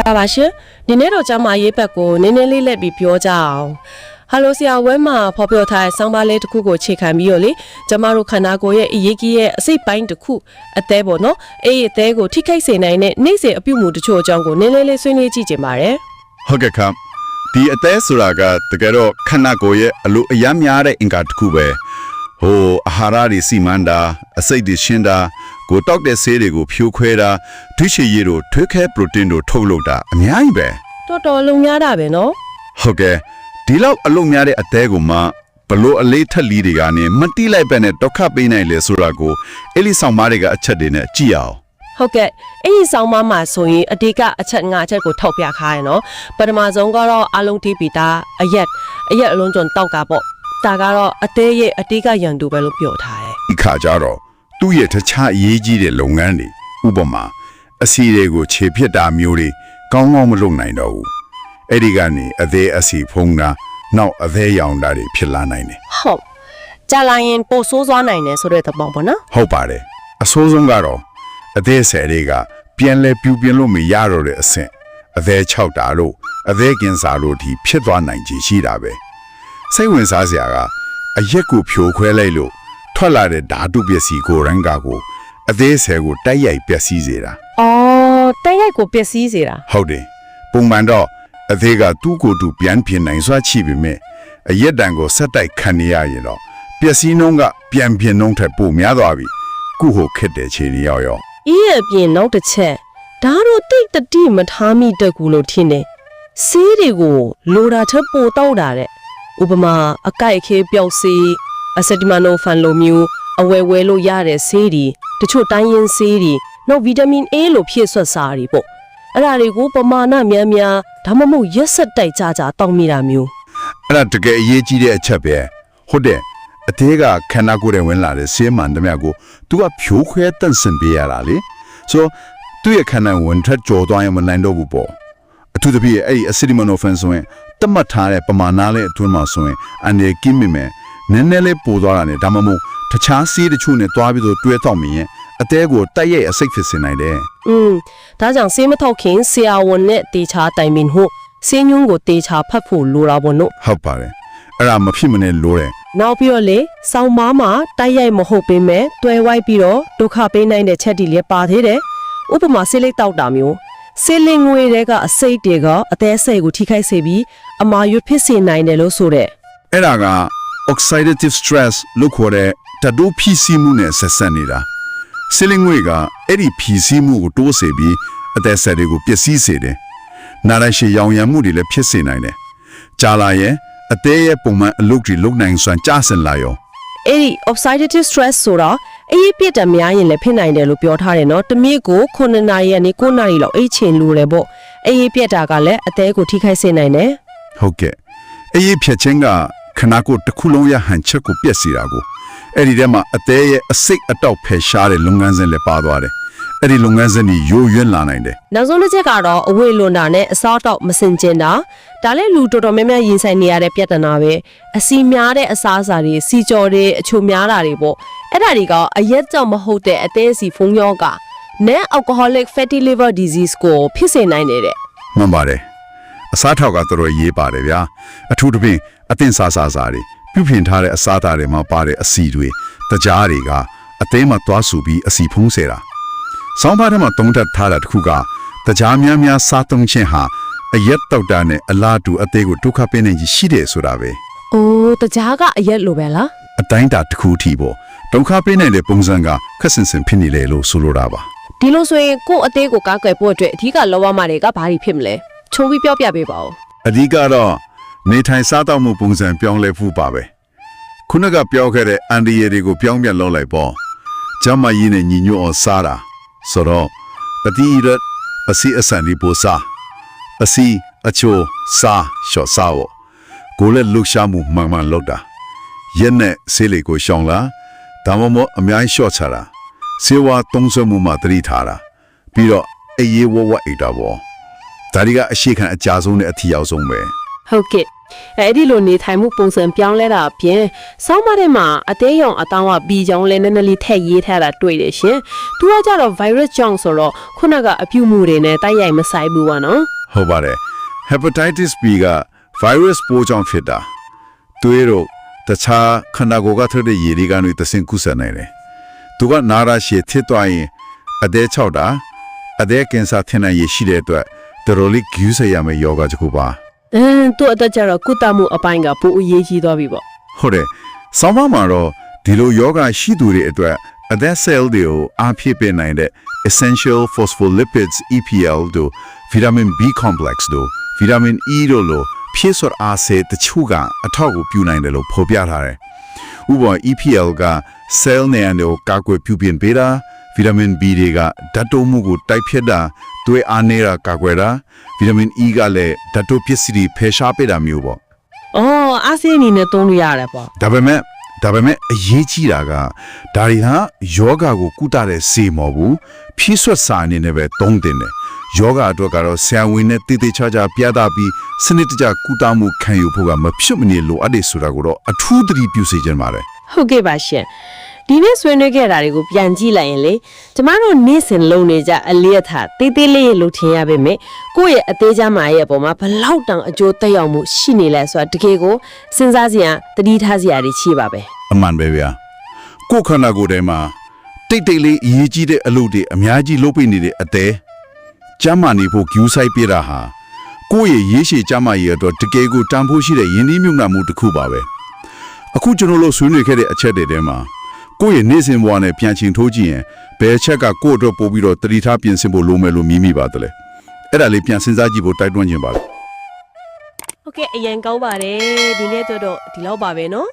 ရပါရှင်။ဒီနေ့တော့ကျမရေးဘက်ကိုနည်းနည်းလေးလက်ပြီးပြောကြအောင်။ဟယ်လိုဆရာဝဲမှာဖော်ပြထားတဲ့ဆောင်းပါးလေးတစ်ခုကိုခြေခံပြီးတော့လေကျမတို့ခန္ဓာကိုယ်ရဲ့အရေးကြီးရဲ့အစိတ်ပိုင်းတစ်ခုအသေးပေါ့နော်။အဲ့ဒီအသေးကိုထိခိုက်စေနိုင်တဲ့နေ့စဉ်အပြုအမူတချို့အကြောင်းကိုနည်းနည်းလေးဆွေးနွေးကြည့်ကြပါရစေ။ဟုတ်ကဲ့ခမ်းဒီအသေးဆိုတာကတကယ်တော့ခန္ဓာကိုယ်ရဲ့အလိုအယမ်းများတဲ့အင်္ဂါတစ်ခုပဲ။ ဟိုအာဟာရတွေစီမံတာအစိတ်တွေရှင်းတာကိုတောက်တဲ့ဆေးတွေကိုဖြိုးခွဲတာဒွိချီရည်တို့ထွေးခဲပရိုတင်းတို့ထုတ်လုပ်တာအများကြီးပဲတော်တော်လုံများတာပဲနော်ဟုတ်ကဲ့ဒီလောက်အလုံးများတဲ့အသေးကိုမှဘလို့အလေးထက်လီတွေကနေမတိလိုက်ပဲနဲ့ဒုက္ခပေးနိုင်လေဆိုတာကိုအဲ့ဒီဆောင်မားတွေကအချက်တွေနဲ့ကြည့်အောင်ဟုတ်ကဲ့အဲ့ဒီဆောင်းပါးမှာဆိုရင်အဓိကအချက်ငါအချက်ကိုထောက်ပြခါရနော်ပထမဆုံးကတော့အလုံးတီးပီတာအရက်အရက်အလုံးကျွန်းတောက်ကပေါ့ ဒါကတော့အသေးရဲ့အဓိကရန်သူပဲလို့ပြောထားတယ်ဒီခါကျတော့သူ့ရဲ့တခြားအရေးကြီးတဲ့လုပ်ငန်းတွေဥပမာအစီတွေကိုခြေဖြစ်တာမျိုးတွေကောင်းကောင်းမလုပ်နိုင်တော့ဘူးအဲ့ဒီကနေအသေးအစီဖုံးတာနောက်အသေးရောင်တာတွေဖြစ်လာနိုင်တယ်ဟုတ်ကြာလာရင်ပိုဆိုးသွားနိုင်တယ်ဆိုတဲ့သဘောပေါ့နော်ဟုတ်ပါတယ်အဆိုးဆုံးကတော့အသေးဆယ်တွေကပြန်လဲပြူပြင်းလို့မရတော့တဲ့အဆင့်အသေး၆တာလို့အသေးကင်စာလို့ဒီဖြစ်သွားနိုင်ခြေရှိတာပဲ စိတ်ဝင်စားစရာကအရက်ကိုဖြိုခွဲလိုက်လို့ထွက်လာတဲ့ဓာတုပစ္စည်းကိုရန်ကာကိုအသေးဆယ်ကိုတိုက်ရိုက်ပျက်စီးစေတာအော်တိုက်ရိုက်ကိုပျက်စီးစေတာဟုတ်တယ်ပုံမှန်တော့အသေးကသူ့ကိုယ်သူပြန်ပြင်နိုင်စွာချိပေမဲ့အရက်တန်ကိုဆက်တိုက်ခံနေရရင်တော့ပျက်စီးနှုန်းကပြန်ပြင်နှုန်းထက်ပိုများသွားပြီကုဟိုခက်တဲ့ခြေနေရောက်ရောအေးအပြင်နောက်တစ်ချက်ဒါတော့တိတ်တတိမထားမိတက်ကူလို့ထင်တယ်ဆေးတွေကိုလိုတာချက်ပိုတောက်တာတဲ့ ဥပမာအကိုက်အခဲပျောက်ဆေးအဆက်တီမနိုဖန်လိုမျိုးအဝယ်ဝယ်လို့ရတဲ့ဆေးတွေတချို့တိုင်းရင်းဆေးတွေနောက်ဗီတာမင် A လို့ဖြည့်ဆွတ်စားတွေပေါ့အဲ့ဒါတွေကိုပမာဏများများဒါမှမဟုတ်ရက်ဆက်တိုက်ကြကြတောက်မိတာမျိုးအဲ့ဒါတကယ်အရေးကြီးတဲ့အချက်ပဲဟုတ်တယ်အသေးကခန္ဓာကိုယ်ထဲဝင်လာတဲ့ဆေးမှန်တမျှကို तू ကဖြိုးခွဲတန့်စင်ပေးရတာလေဆိုတော့သူ့ရဲ့ခန္ဓာဝင်ထက်ကြော်သွားရင်မနိုင်တော့ဘူးပေါ့အထူးသဖြင့်အဲ့ဒီအဆီဒီမနိုဖန်ဆိုရင် တတ်မှတ်ထားတဲ့ပမာဏလေးအတွင်းမှာဆိုရင်အန်ရကင်းမိမယ်နည်းနည်းလေးပိုသွားတာနဲ့ဒါမှမဟုတ်တခြားဆေးတချို့နဲ့တွားပြီးတော့တွဲတော့မြင်ရင်အသေးကိုတိုက်ရိုက်အစိတ်ဖြစ်စေနိုင်တယ်อืมဒါကြောင့်ဆေးမထောက်ခင်ဆရာဝန်နဲ့တေချာတိုင်ပင်ဖို့ဆေးညွှန်းကိုတေချာဖတ်ဖို့လိုတာပေါ့နော်ဟုတ်ပါတယ်အဲ့ဒါမဖြစ်မနေလိုတယ်နောက်ပြီးတော့လေစောင်းမားမှာတိုက်ရိုက်မဟုတ်ပေမဲ့တွဲဝိုက်ပြီးတော့ဒုက္ခပေးနိုင်တဲ့ချက်တွေလည်းပါသေးတယ်ဥပမာဆေးလိပ်တောက်တာမျိုး ဆေးလင်ငွေတွေကအစိတ်တွေကအသေးစိတ်ကိုထိခိုက်စေပြီးအမာရွတ်ဖြစ်စေနိုင်တယ်လို့ဆိုတဲ့အဲ့ဒါက oxidative stress လို့ခေါ်တဲ့တဒိုးဖြီးစီးမှုနဲ့ဆက်ဆက်နေတာဆီလင်ငွေကအဲ့ဒီဖြီးစီးမှုကိုတိုးစေပြီးအသက်ဆက်တွေကိုပျက်စီးစေတယ်နာရရှိရောင်ရမ်းမှုတွေလည်းဖြစ်စေနိုင်တယ်ကြာလာရင်အသေးရဲ့ပုံမှန်အလုပ်တွေလုပ်နိုင်စွမ်းကျဆင်းလာရောအဲ့ဒီ oxidative stress ဆိုတော့ အေးပြစ်တယ်များရင်လည်းဖြစ်နိုင်တယ်လို့ပြောထားတယ်နော်တမစ်ကို9နာရီကနေ9နာရီလောက်အိတ်ချင်လိုတယ်ပေါ့အေးပြစ်တာကလည်းအသေးကိုထိခိုက်စေနိုင်တယ်ဟုတ်ကဲ့အေးဖြတ်ချင်းကခနာကိုတစ်ခုလုံးရဟန်ချက်ကိုပြက်စီတာကိုအဲ့ဒီထဲမှာအသေးရဲ့အစိတ်အတောက်ဖယ်ရှားတဲ့လုပ်ငန်းစဉ်လည်းပါသွားတယ်အဲ့ဒီလုပ်ငန်းစဉ်ကြီးရိုးရွံ့လာနိုင်တယ်နောက်ဆုံးတစ်ချက်ကတော့အဝေးလွန်တာနဲ့အစားတော့မစင်ကျင်တာဒါလည်းလူတော်တော်များများရင်ဆိုင်နေရတဲ့ပြဿနာပဲအစီများတဲ့အစားအစာတွေစီကြော်တွေအချိုများတာတွေပေါ့ အဲ့ဒါတွေကအရက်ကြောင့်မဟုတ်တဲ့အသေးစီဖုံးရောဂါ non alcoholic fatty liver disease ကိုဖြစ်စေနိုင်တယ်တဲ့မှန်ပါတယ်အစားထောက်ကတော်တော်ရေးပါတယ်ဗျာအထူးသဖြင့်အသင်စားစားစားတွေပြုပြင်ထားတဲ့အစားအသောက်တွေမှာပါတဲ့အစီတွေတကြားတွေကအသေးမှသွားဆူပြီးအစီဖုံးစေတာဆောင်းပါးထဲမှာတုံးတက်ထားတာတစ်ခုကတကြားများများစားသုံးခြင်းဟာအရက်တောက်တာနဲ့အလားတူအသေးကိုဒုက္ခပေးနိုင်ကြီးရှိတယ်ဆိုတာပဲ။အိုးတကြားကအရက်လိုပဲလားအတိုင်းတာတစ်ခုအထိပေါ့ ဒုက္ခပေးနိုင်တဲ့ပုံစံကခက်ဆင်ဆင်ဖြစ်နေလေလို့ဆိုလိုတာပါ။ဒီလိုဆိုရင်ကို့အသေးကိုကားကွယ်ဖို့အတွက်အထူးကလောဘမာတွေကဘာတွေဖြစ်မလဲ။ချုံပြီးပြောပြပေးပါဦးအဓိကတော့နေထိုင်စားသောက်မှုပုံစံပြောင်းလဲဖို့ပါပဲခုနကပြောခဲ့တဲ့အန်ဒီရတွေကိုပြောင်းပြန်လုပ်လိုက်ပေါ့ကျမ်းမကြီးနဲ့ညီညွတ်အောင်စားတာဆိုတော့အတိရတ်အစီအစံဒီပိုစားအစီအချိုစားရှော့စားဖို့ကိုယ်လည်းလှူရှားမှုမှန်မှန်လုပ်တာရက်နဲ့ဆေးလေးကိုရှောင်လာ ဒါမှမဟုတ်အများကြီးရှော့ချတာဆေးဝါးသုံးစွဲမှုမှတတိထားတာပြီးတော့အေးရေးဝဝအိတ်တာပေါ့ဒါတွေကအရှိခံအကြဆုံးနဲ့အထီရောက်ဆုံးပဲ။ဟုတ်ကဲ့အဲဒီလိုနေထိုင်မှုပုံစံပြောင်းလဲတာအပြင်စောင်းမထဲမှာအသေးရောင်အတောင်းကဘီကြောင်လဲနည်းနည်းလေးထည့်ရေးထားတာတွေ့တယ်ရှင်။သူကကြတော့ virus ကြောင့်ဆိုတော့ခုနကအပြုမှုတွေနဲ့တိုက်ရိုက်မဆိုင်ဘူးပါနော်ဟုတ်ပါတယ် hepatitis B က virus ပိုးကြောင့်ဖြစ်တာသွေးတို့ တခြားခန္ဓာကိုယ်ကထွက်တဲ့ရေတွေကနေသစင်ကူးစက်နိုင်တယ်သူကနာရရှည်ထစ်သွားရင်အသေးချောက်တာအသေးကင်ဆာထင်နိုင်ရရှိတဲ့အတွက်တော်တော်လေးဂူးဆက်ရမယ့်ယောဂတစ်ခုပါ။အင်းသူ့အတွက်ကြတော့ကုသမှုအပိုင်းကပိုအရေးကြီးသွားပြီပေါ့ဟုတ်တယ်။ဆောင်းပါးမှာတော့ဒီလိုယောဂရှိသူတွေအတွက်အသက် cell တွေကိုအားဖြည့်ပေးနိုင်တဲ့ essential phospholipids EPL တို့ vitamin B complex တို့ vitamin E တို့လို ဖြည့်စွက်အားစေတချို့ကအထောက်အကူပြုနိုင်တယ်လို့ဖော်ပြထားတယ်။ဥပမာ EPL က cell နေရာတွေကိုကာကွယ်ပြုပြင်ပေးတာ vitamin B တွေကဓာတ်တိုးမှုကိုတိုက်ဖြတ်တာသွေးအားနေတာကာကွယ်တာ vitamin E ကလည်းဓာတ်တိုးပစ္စည်းတွေဖယ်ရှားပေးတာမျိုးပေါ့။အော်အားစင်းအနေနဲ့သုံးလို့ရတယ်ပေါ့ဒါပေမဲ့ ဒါပေမဲ့အရေးကြီးတာကဒါတွေဟာယောဂကိုကုသတဲ့စေမဟုတ်ဘူးဖြည့်ဆွတ်စာအနေနဲ့ပဲသုံးတင်တယ်ယောဂအတွက်ကတော့ဆရာဝန်နဲ့တည်တည်ချာချာပြသပြီးစနစ်တကျကုသမှုခံယူဖို့ကမဖြစ်မနေလိုအပ်တယ်ဆိုတာကိုတော့အထူးသတိပြုစေချင်ပါတယ်။ဟုတ်ကဲ့ပါရှင်။ဒီနေ့ဆွေးနွေးခဲ့တာတွေကိုပြန်ကြည့်လိုက်ရင်လေကျမတို့နေ့စဉ်လုံးနေကြအလေးအထားတေးသေးလေးလို့ထင်ရပေမဲ့ကိုယ့်ရဲ့အသေးချမ်းမာရဲ့အပေါ်မှာဘလောက်တောင်အကျိုးသက်ရောက်မှုရှိနေလဲဆိုတာတကယ်ကိုစဉ်းစားစရာတတိထားစရာတွေရှိပါပဲ။ အမှန်ပဲဗျာကိုယ်ခန္ဓာကိုယ်ထဲမှာတိတ်တိတ်လေးအရေးကြီးတဲ့အလုပ်တွေအများကြီးလုပ်ပေးနေတဲ့အသေးကျမ်းမာနေဖို့ဂူးဆိုင်ပြတာဟာကိုယ့်ရဲ့ရေးရှည်ကျမ်းမာရေးအတွက်တကယ်ကိုတန်ဖိုးရှိတဲ့ယဉ်ကျေးမြုပ်နှံမှုတစ်ခုပါပဲအခုကျွန်တော်တို့ဆွေးနွေးခဲ့တဲ့အချက်တွေထဲမှာကိုယ့်ရဲ့နေ့စဉ်ဘဝနဲ့ပြန်ချင်ထိုးကြည့်ရင်ဘယ်အချက်ကကိုယ့်အတွက်ပို့ပြီးတော့တတိထားပြင်ဆင်ဖို့လိုမယ်လို့မြင်မိပါတယ်လေအဲ့ဒါလေးပြန်စဉ်းစားကြည့်ဖို့တိုက်တွန်းခြင်းပါလေဟုတ်ကဲ့အရင်ကောင်းပါတယ်ဒီနေ့တော့တော့ဒီလောက်ပါပဲနော်